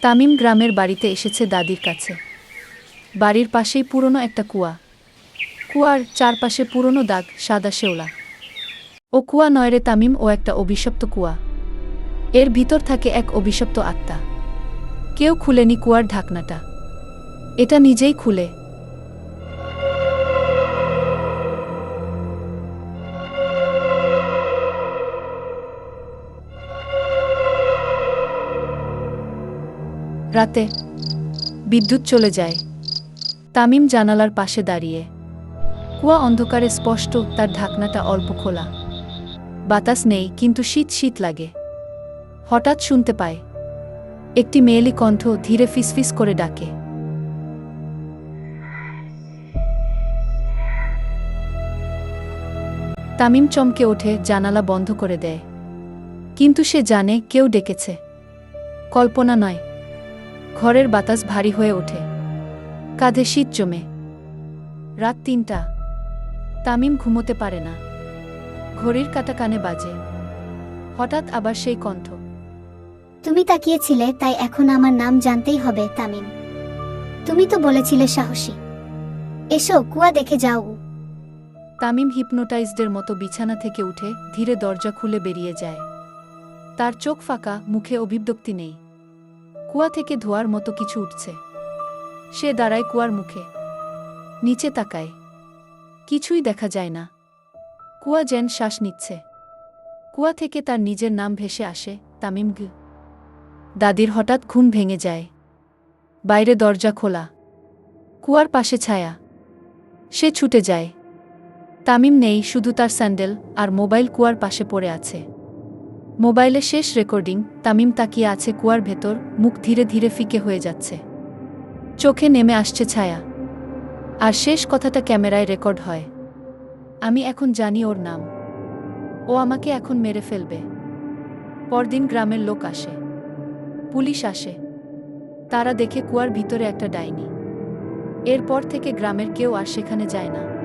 তামিম গ্রামের বাড়িতে এসেছে দাদির কাছে। বাড়ির পাশেই পুরনো একটা কুয়া। কুয়ার চারপাশে পুরনো দাগ, সাদা শেওলা। ও কুয়া নয়রে তামিম, ও একটা অভিশপ্ত কুয়া। এর ভিতর থাকে এক অভিশপ্ত আত্মা। কেউ খুলেনি কুয়ার ঢাকনাটা। এটা নিজেই খুলে। রাতে বিদ্যুৎ চলে যায়। তামিম জানালার পাশে দাঁড়িয়ে। কুয়া অন্ধকারে স্পষ্ট তার ঢাকনাটা অল্প খোলা। বাতাস নেই, কিন্তু শীত শীত লাগে। হঠাৎ শুনতে পায়, একটি মেয়েলি কণ্ঠ ধীরে ফিসফিস করে ডাকে। তামিম চমকে ওঠে, জানালা বন্ধ করে দেয়। কিন্তু সে জানে কেউ ডেকেছে। কল্পনা নয় ঘরের বাতাস ভারী হয়ে ওঠে। কাঁধে শীত জমে। রাত তিনটা। তামিম ঘুমোতে পারে না। ঘড়ির কাটা কানে বাজে। হঠাৎ আবার সেই কণ্ঠ। তুমি তাকিয়েছিলে তাই এখন আমার নাম জানতেই হবে তামিম। তুমি তো বলেছিলে সাহসী। এসো কুয়া দেখে যাও। তামিম হিপনোটাইজডের মতো বিছানা থেকে উঠে ধীরে দরজা খুলে বেরিয়ে যায়। তার চোখ ফাঁকা মুখে অভিব্যক্তি নেই। কুয়া থেকে ধোয়ার মতো কিছু উঠছে। সে দাঁড়ায় কুয়ার মুখে। নিচে তাকায়। কিছুই দেখা যায় না। কুয়া যেন শ্বাস নিচ্ছে। কুয়া থেকে তার নিজের নাম ভেসে আসে তামিম গ। দাদির হঠাৎ ঘুম ভেঙে যায়। বাইরে দরজা খোলা। কুয়ার পাশে ছায়া। সে ছুটে যায়। তামিম নেই, শুধু তার স্যান্ডেল আর মোবাইল কুয়ার পাশে পড়ে আছে। মোবাইলে শেষ রেকর্ডিং, তামিম তাকিয়ে আছে কুয়ার ভেতর, মুখ ধীরে ধীরে ফিকে হয়ে যাচ্ছে। চোখে নেমে আসছে ছায়া। আর শেষ কথাটা ক্যামেরায় রেকর্ড হয়। আমি এখন জানি ওর নাম। ও আমাকে এখন মেরে ফেলবে। পরদিন গ্রামের লোক আসে। পুলিশ আসে। তারা দেখে কুয়ার ভিতরে একটা ডাইনি। এরপর থেকে গ্রামের কেউ আর সেখানে যায় না।